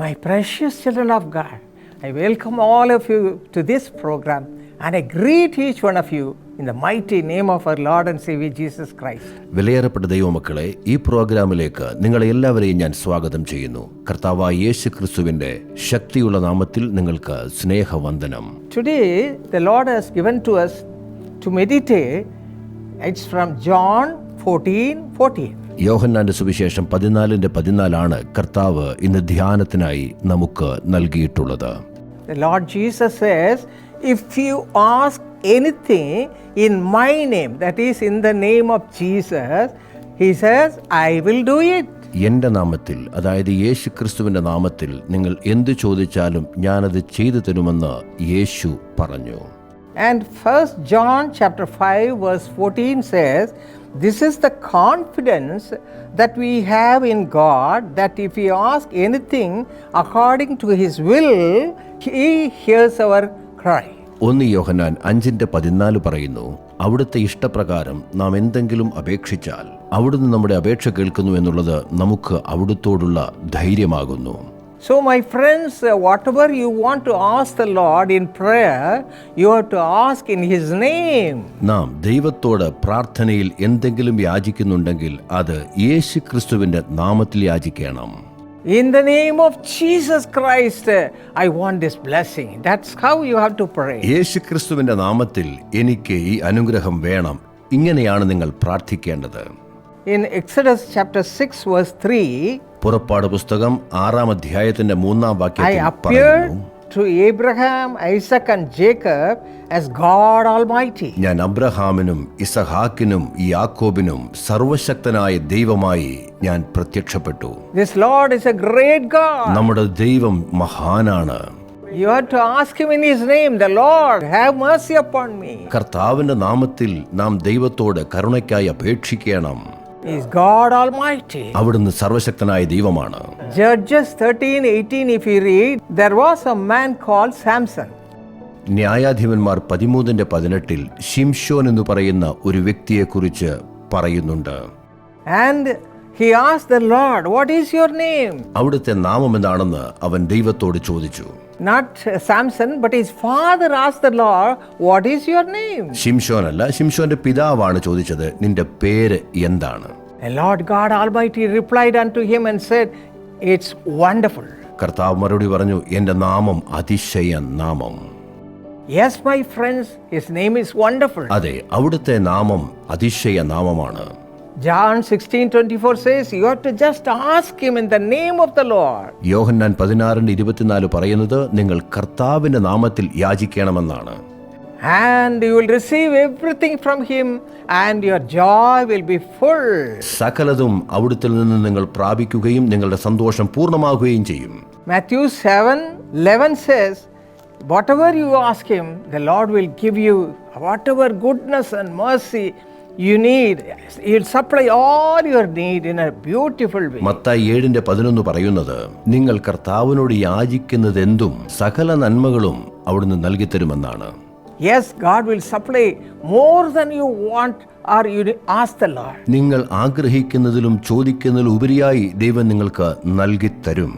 My precious children of God, I welcome all of you to this program and I greet each one of you in the mighty name of our Lord and Savior Jesus Christ. വിലയേറപ്പെട്ട ദൈവമക്കളെ ഈ പ്രോഗ്രാമിലേക്ക് നിങ്ങളെ എല്ലാവരെയും ഞാൻ സ്വാഗതം ചെയ്യുന്നു കർത്താവായ യേശു ക്രിസ്തുവിന്റെ ശക്തിയുള്ള നാമത്തിൽ നിങ്ങൾക്ക് സ്നേഹവന്ദനം Today, the Lord has given to us to meditate. It's from John 14 14. യോഹന്നാന്റെ സുവിശേഷം പതിനാലിന്റെ പതിനാലാണ് കർത്താവ് ഇന്ന് ധ്യാനത്തിനായി നമുക്ക് നൽകിയിട്ടുള്ളത് The Lord Jesus says, If you ask anything in my name, that is in the name of Jesus, He says, I will do it. എന്റെ നാമത്തിൽ അതായത് യേശു ക്രിസ്തുവിന്റെ നാമത്തിൽ നിങ്ങൾ എന്ത് ചോദിച്ചാലും ഞാനത് ചെയ്തു തരുമെന്ന് യേശു പറഞ്ഞു And first John chapter 5 verse 14 says, This is the confidence that we have in God that if we ask anything according to His will, He hears our cry. ഒന്ന് യോഹനാൻ അഞ്ചിന്റെ പതിനാല് പറയുന്നു അവിടുത്തെ ഇഷ്ടപ്രകാരം നാം എന്തെങ്കിലും അപേക്ഷിച്ചാൽ അവിടുന്ന് നമ്മുടെ അപേക്ഷ കേൾക്കുന്നു എന്നുള്ളത് നമുക്ക് അവിടുത്തോടുള്ള ധൈര്യമാകുന്നു So, my friends, uh, whatever you want to ask the Lord in prayer, you have to ask in His name. നാം ദൈവത്തോട് പ്രാർത്ഥനയിൽ എന്തെങ്കിലും യാചിക്കുന്നുണ്ടെങ്കിൽ അത് യേശു ക്രിസ്തുവിന്റെ നാമത്തിൽ യാചിക്കണം In the name of Jesus Christ, uh, I want this blessing. That's how you have to pray. യേശു ക്രിസ്തുവിന്റെ നാമത്തിൽ എനിക്ക് ഈ അനുഗ്രഹം വേണം ഇങ്ങനെയാണ് നിങ്ങൾ പ്രാർത്ഥിക്കേണ്ടത് In Exodus chapter 6, verse 3, പുറപ്പാട് പുസ്തകം ആറാം അധ്യായത്തിന്റെ മൂന്നാം വാക്യം to Abraham, Isaac, and Jacob as God Almighty. ഞാൻ അബ്രഹാമിനും ഇസഹാക്കിനും യാക്കോബിനും സർവശക്തനായ ദൈവമായി ഞാൻ പ്രത്യക്ഷപ്പെട്ടു This Lord is a great God. നമ്മുടെ ദൈവം മഹാനാണ് You have to ask Him in His name, the Lord, have mercy upon me. കർത്താവിന്റെ നാമത്തിൽ നാം ദൈവത്തോട് കരുണയ്ക്കായി അപേക്ഷിക്കണം is God Almighty. അവിടുന്ന് സർവശക്തനായ ദൈവമാണ് Judges 13:18 if you read, there was a man called Samson. ന്യായാധിപന്മാർ പതിമൂന്നിന്റെ പതിനെട്ടിൽ ഷിംഷോൻ എന്ന് പറയുന്ന ഒരു വ്യക്തിയെക്കുറിച്ച് പറയുന്നുണ്ട് And he asked the Lord, What is your name? അവിടുത്തെ നാമം എന്താണെന്ന് അവൻ ദൈവത്തോട് ചോദിച്ചു Not uh, Samson, but his father asked the Lord, What is your name? ഷിംഷോൻ ഷിംഷോന്റെ പിതാവാണ് ചോദിച്ചത് നിന്റെ പേര് എന്താണ് The Lord God Almighty replied unto him and said, It's wonderful. കർത്താവ് മറുപടി പറഞ്ഞു എന്റെ നാമം അതിശയ നാമം Yes, my friends, his name is wonderful. അതെ അവിടുത്തെ നാമം അതിശയ നാമമാണ് John 16 24 says, You have to just ask him in the name of the Lord. യോഹന്നാൻ പതിനാറിന്റെ ഇരുപത്തിനാല് പറയുന്നത് നിങ്ങൾ കർത്താവിന്റെ നാമത്തിൽ യാചിക്കണമെന്നാണ് And you will receive everything from him, and your joy will be full. സകലതും അവിടുത്തെ നിന്ന് നിങ്ങൾ പ്രാപിക്കുകയും നിങ്ങളുടെ സന്തോഷം പൂർണ്ണമാകുകയും ചെയ്യും Matthew 7 11 says, Whatever you ask Him, the Lord will give you whatever goodness and mercy you need. Supply supply all your need in a beautiful way. Mathai ഏഴിന്റെ പതിനൊന്ന് പറയുന്നത് നിങ്ങൾ കർത്താവിനോട് യാചിക്കുന്നതെന്തും സകല നന്മകളും അവിടുന്ന് നൽകിത്തരുമെന്നാണ് Yes, God will supply more than you want or you ask the Lord. നിങ്ങൾ ആഗ്രഹിക്കുന്നതിലും ചോദിക്കുന്നതിലും ഉപരിയായി ദൈവം നിങ്ങൾക്ക് നൽകിത്തരും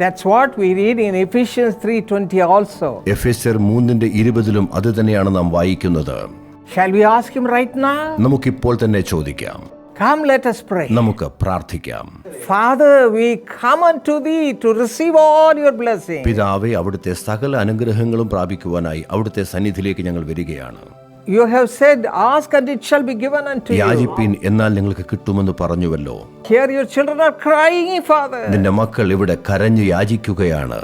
That's what we read in Ephesians 3:20 also. എഫ് എസ് ആർ മൂന്നിന്റെ ഇരുപതിലും അത് തന്നെയാണ് നാം വായിക്കുന്നത് Shall we ask Him right now? നമുക്കിപ്പോൾ തന്നെ ചോദിക്കാം Come, let us pray. നമുക്ക് പ്രാർത്ഥിക്കാം Father, we come unto Thee to receive all your blessings. പിതാവെ അവിടുത്തെ സകല അനുഗ്രഹങ്ങളും പ്രാപിക്കുവാനായി അവിടുത്തെ സന്നിധിയിലേക്ക് ഞങ്ങൾ വരികയാണ് You have said, Ask and it shall be given unto you. യാചിപ്പീൻ എന്നാൽ നിങ്ങൾക്ക് കിട്ടുമെന്ന് പറഞ്ഞുവല്ലോ Here your children are crying, Father. നിന്റെ മക്കൾ ഇവിടെ കരഞ്ഞു യാചിക്കുകയാണ്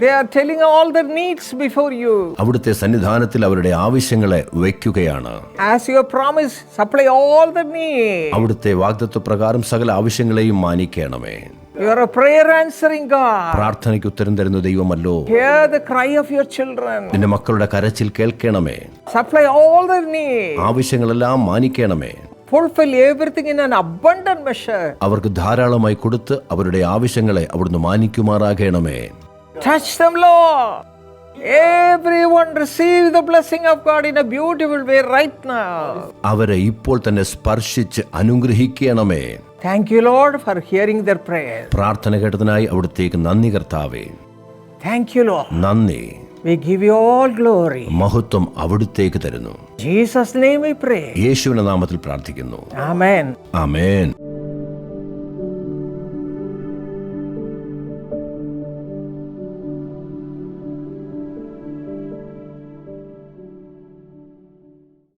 They are telling all their needs before you. അവിടുത്തെ സന്നിധാനത്തിൽ അവരുടെ ആവശ്യങ്ങളെ വയ്ക്കുകയാണ് As your promise, supply all the needs. അവിടുത്തെ വാഗ്ദത്വ പ്രകാരം സകല ആവശ്യങ്ങളെയും മാനിക്കണമേ You are a prayer answering God. പ്രാർത്ഥനയ്ക്ക് ഉത്തരം തരുന്ന ദൈവമല്ലോ Hear the cry of your children. നിന്റെ മക്കളുടെ കരച്ചിൽ കേൾക്കണമേ Supply all their needs. ആവശ്യങ്ങളെല്ലാം മാനിക്കണമേ Fulfill everything in an abundant measure. അവർക്ക് ധാരാളമായി കൊടുത്ത് അവരുടെ ആവശ്യങ്ങളെ അവിടുന്ന് മാനിക്കുമാറാകണമേ Touch them, Lord. Everyone receive the blessing of God in a beautiful way right now. അവരെ ഇപ്പോൾ തന്നെ സ്പർശിച്ച് അനുഗ്രഹിക്കണമേ Thank you, Lord, for hearing their prayers. പ്രാർത്ഥന കേട്ടതിനായി അവിടുത്തേക്ക് നന്ദി കർത്താവേ Thank you, Lord. നന്ദി We give you all glory. മഹത്വം അവിടുത്തേക്ക് തരുന്നു In Jesus' name we pray. യേശുവിന്റെ നാമത്തിൽ പ്രാർത്ഥിക്കുന്നു Amen. ആമേൻ